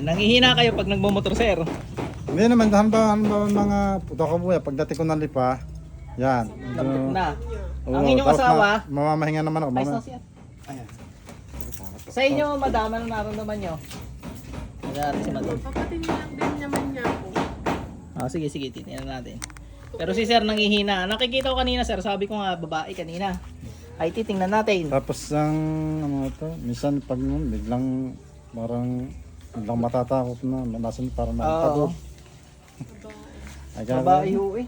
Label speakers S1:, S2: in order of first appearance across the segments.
S1: Nangihina kayo pag nagmumotor, sir.
S2: Hindi naman, halimbawa, halimbawa mga puto ko buya, pagdating ko ng lipa, yan.
S1: Lambot na.
S2: Oo,
S1: Ang inyong
S2: tapos
S1: asawa,
S2: Ma, mamamahinga naman ako.
S1: Ayos
S2: Mama.
S1: na siya. Sa inyo, madam, ano nararamdaman nyo? Nag-aaral si madam.
S3: Kapatid lang din naman niya ako.
S1: Ah, sige, sige, titingnan natin. Pero si sir nangihina. Nakikita ko kanina, sir. Sabi ko nga, babae kanina. Ay, titingnan natin.
S2: Tapos ang ano to, minsan pag ano, biglang parang biglang matatakot na, nasan para
S1: Oo.
S2: makapagod. Ay, kaya-
S1: Babae ho eh.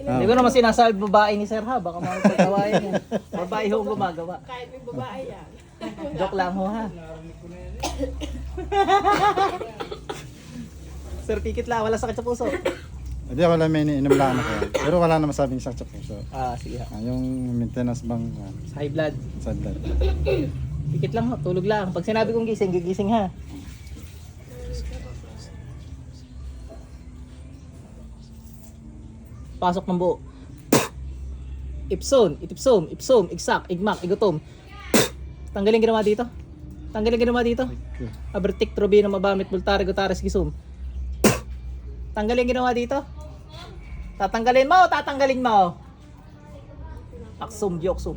S1: Hindi ko naman sinasabi babae ni sir ha. Baka makapagawain mo. Babae ho gumagawa.
S3: Kahit may babae yan.
S1: Joke lang ho ha. sir, pikit lang. Wala sakit sa puso.
S2: Hindi, wala may iniinom lang ako. Pero wala naman sabing sakit sa puso.
S1: Ah, sige ha.
S2: Ah, yung maintenance bang uh,
S1: Sa high blood.
S2: sa blood.
S1: Pikit lang ho. Tulog lang. Pag sinabi kong gising, gigising ha. Pasok ng buo. Ipson, itipsom, ipsom, igsak, igmak, igutom. Tanggalin ginawa dito. Tanggalin ginawa dito. Abertik, trobino, mabamit, bultare, gutares, gisum. Tanggalin ginawa dito. Tatanggalin mo, tatanggalin mo. Aksum, dioksum.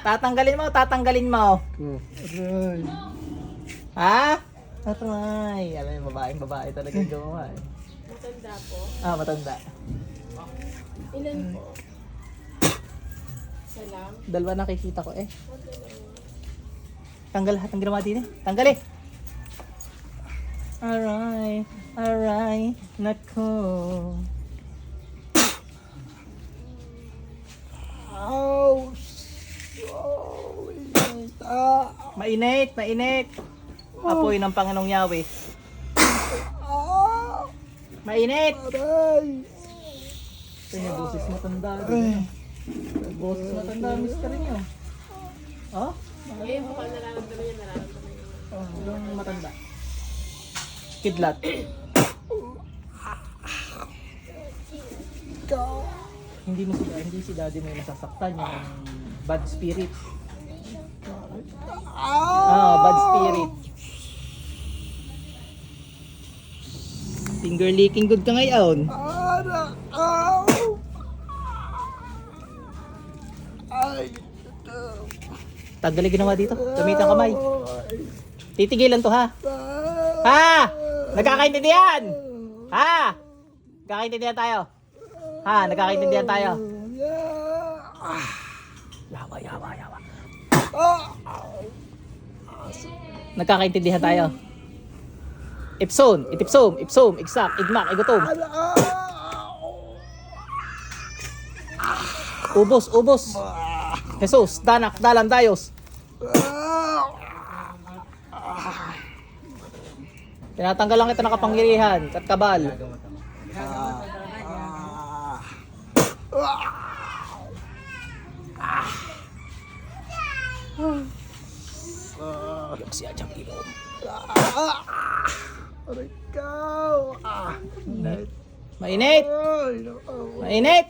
S1: Tatanggalin mo, tatanggalin mo. Ha? Aray. Alam mo, babaeng babae talaga gumawa. eh.
S3: Matanda po.
S1: Ah, matanda.
S3: Ilan po? Salam.
S1: Dalawa nakikita ko eh. Tanggal lahat ng ginawa din eh. Tanggal eh. Aray. Aray. Nako.
S2: Oh. Ah!
S1: Mainit, mainit. Apoy ng Panginoong Yahweh.
S2: Ah!
S1: Mainit.
S2: Aray!
S1: Ito yung boses matanda. eh. Boses matanda, mister niyo. Oh?
S3: Ngayon kung nararamdaman niya, nararamdaman niya.
S1: Oh, yung matanda. Kidlat. hindi mo si hindi si daddy mo yung nasasaktan yung bad spirit. Ah, bad spirit. Finger licking good ka ngayon.
S2: Ara! Ow! Ay!
S1: Tanggalin ginawa dito. Gamitan kamay. Titigilan to ha. Ha! Nagkakaintindihan! Ha! Nagkakaintindihan tayo. Ha, nagkakaintindihan tayo. Yawa, yawa, yawa. Nagkakaintindihan tayo. Ipson, itipsom, ipsom, igsak, igmak, igutom. Ubos, ubos. Jesus, danak, dalan, dayos. Tinatanggal lang kita ng kapangyarihan, katkabal. Yung si Ajang Ilom.
S2: Aray ikaw! Ah! Init!
S1: Mainit!
S2: Ay! naku.
S1: Mainit!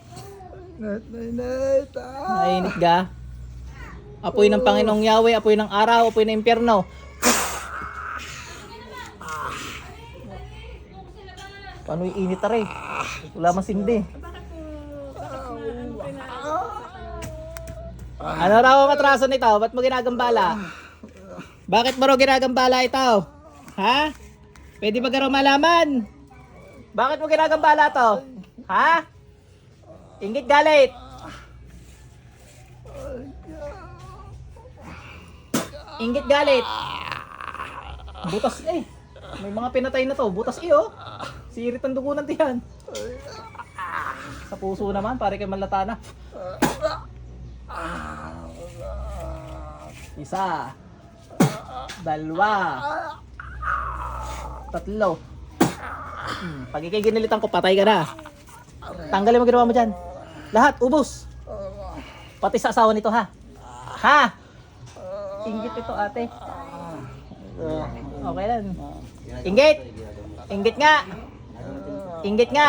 S2: Init na init! Ah!
S1: Mainit ga. Apoy ng Panginoong Yahweh, apoy ng araw, apoy ng impyerno. Paano yung init tari? Wala masindi. Ano raw ang atraso nito? Ba't mo ginagambala? Bakit mo raw ginagambala ito? Ha? Pwede ba raw malaman? Bakit mo ginagambala to? Ha? Ingit galit. Ingit galit. Butas eh. May mga pinatay na to. Butas eh oh. Sirit ang dugo ng. Sa puso naman, pare kay malata na. Isa. Dalawa. Tatlo. Hmm, pag ikay ginilitan ko, patay ka na. Tanggalin mo ginawa mo dyan. Lahat, ubos. Pati sa asawa nito ha. Ha? Inggit ito ate. Okay lang. Inggit! Inggit nga! Inggit nga!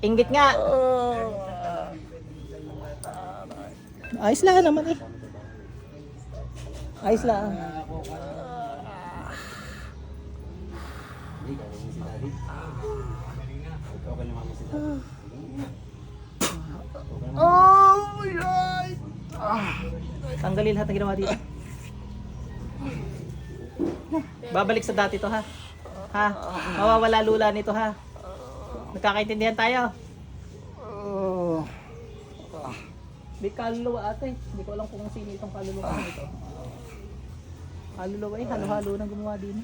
S1: Inggit nga! Ayos lang naman eh. Ayos lang.
S2: Oh my God!
S1: Tanggalin lahat ng ginawa dito. Babalik sa dati to ha. Ha? Mawawala lula nito ha. Nagkakaintindihan tayo. May kaluluwa ate. Hindi ko alam kung sino itong kaluluwa nito. Kaluluwa eh, halo-halo nang gumawa din.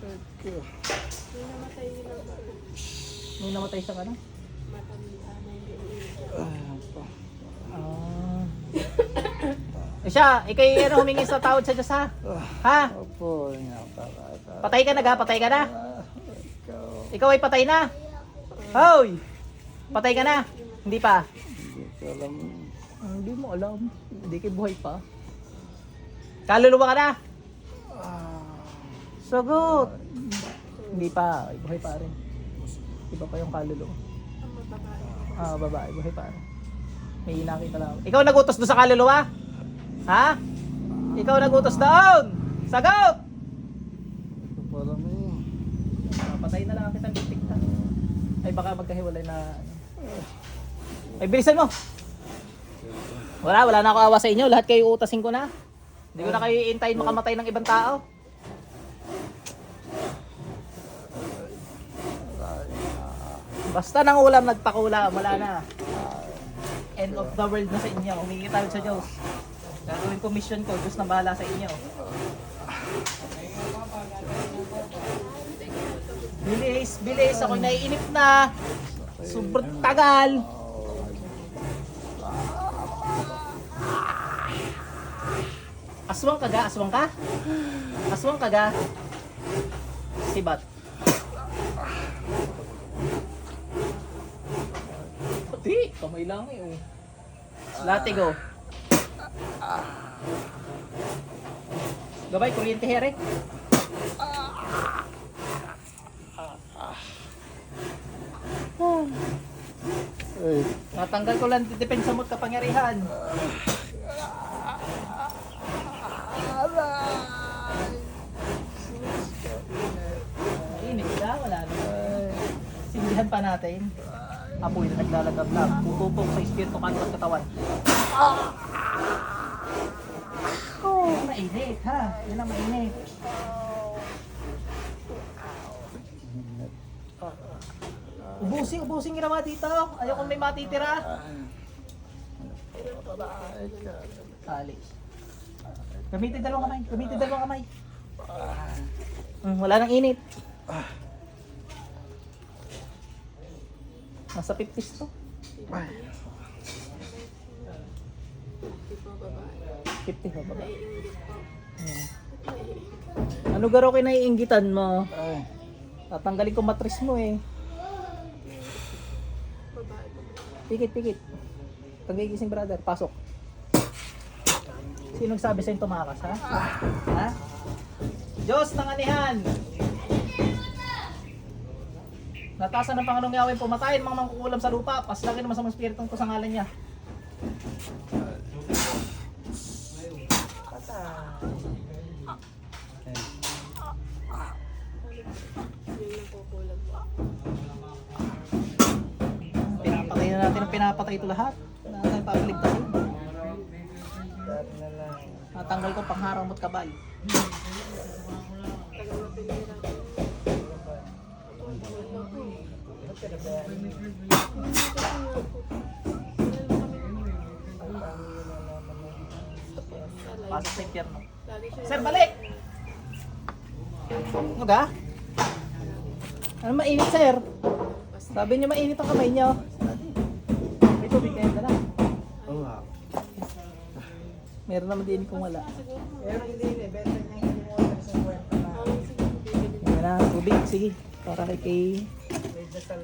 S3: Yung namatay yun ang
S1: Nung namatay siya ka na.
S3: matanda na hindi umiiyak.
S1: Ah. eh siya, ikay ano, humingi sa tawad sa Diyos ha? Ha?
S2: Opo, nga para.
S1: Patay ka na ga? Patay ka na? Ikaw ay patay na? Hoy! Patay ka na? Hindi pa?
S2: Hindi ko alam.
S1: Ah, Hindi mo alam. Hindi kayo buhay pa. Kaluluwa ka na? Sagot! Hindi pa. Ay, buhay pa rin. Iba pa yung kaluluwa. Ah, babae, buhay pa rin. May nakita lang. Ikaw nagutos doon sa kaluluwa? Ha? Ikaw nagutos doon! Sagot!
S2: Hindi ko pa alam eh.
S1: Ah, patay na lang kita bitikta. Ay baka magkahiwalay na ano. Ay bilisan mo. Wala, wala na ako awa sa inyo. Lahat kayo utasin ko na. Hindi ko na kayo iintayin makamatay ng ibang tao. Basta nang ulam nagpakula, wala na. End of the world na sa inyo. Humingi tayo sa Diyos. Gagawin ko mission ko. Diyos na bahala sa inyo. Bilis, bilis. Ako naiinip na. Sobrang tagal. Aswang ka ga? Aswang ka? Aswang ka ga? Sibat. Kamay lang eh. Oh. Latigo. Gabay, kuryente here.
S2: Ay,
S1: Natanggal ko lang depensa mo't kapangyarihan. Mainit ka, wala na. Sindihan pa natin. Apoy na naglalagablab. Tutupok sa espiritu kanto at katawan. Oh, mainit ha. Yan ang mainit. Ubusin, ubusin ginawa dito. Ayoko may matitira. Tali. Gamitin dalawang kamay. Gamitin dalawang kamay. Mm, wala nang init. Nasa 50s to.
S3: Babae?
S1: 50 ba ba? Mm. Ano garo kinaiinggitan mo?
S2: ay.
S1: Tatanggalin ko matris mo eh. Pikit, pikit. Pagigising brother, pasok. Sino nagsabi sa'yo tumakas, ha? Ha? Diyos ng anihan! Natasan ng Panginoong Yahweh pumatayin mga mangkukulam sa lupa. Paslagin naman sa mga spiritong ko sa ngalan niya. Pinapatay na natin ang pinapatay ito lahat. Na tayong papaligtasin. Natanggal ko pangharang mo't kabal.
S3: Tagal na pinira.
S1: Pasok sa impyerno. Sir, balik! Ano ga? Ano mainit, sir? Sabi niyo mainit ang kamay niyo. May tubig kayo dala.
S2: Oo nga.
S1: Meron naman din kung wala.
S3: Meron hindi eh. Benta niya yung water sa na. Bibili.
S1: Meron na tubig. Sige. Para kay kay...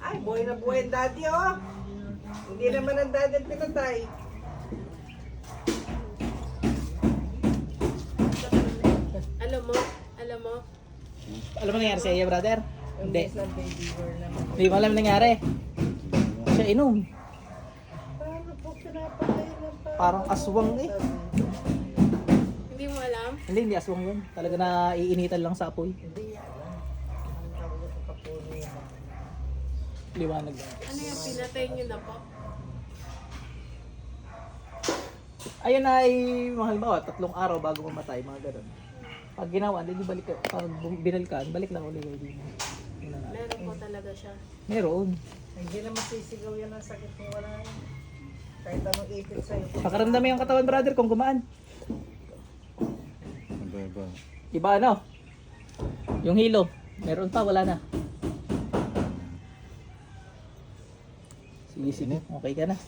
S4: Ay, buhay na buhay ang daddy, oh. Hindi naman ang daddy ang pinatay.
S3: Alam mo, alam mo,
S1: Alam mo nangyari sa iyo, brother? Hindi.
S4: Imbes na baby girl naman.
S1: Hindi mo alam nangyari. Siya inom.
S4: Paano pinapatay na pa.
S1: Parang aswang eh.
S3: Hindi?
S1: Hindi, aswang yun. Talaga na iinitan lang sa apoy.
S4: Hindi yan. Ang tawag ko kapuno yan.
S1: Liwanag lang.
S3: Ano yung pinatay niyo na po?
S1: Ayun ay, mahal ba, tatlong araw bago mamatay, mga ganun. Pag ginawa, hindi balik, pag binalikan, balik ulit. Na. Nga.
S3: Meron po talaga siya.
S1: Meron.
S4: Hindi na masisigaw yan ang sakit kung wala yan. Kahit anong ipit sa'yo.
S1: Pakaramdam yung katawan, brother, kung gumaan.
S2: Iba, iba.
S1: Iba ano? Yung hilo. Meron pa, wala na. Sige, sige. Okay ka na.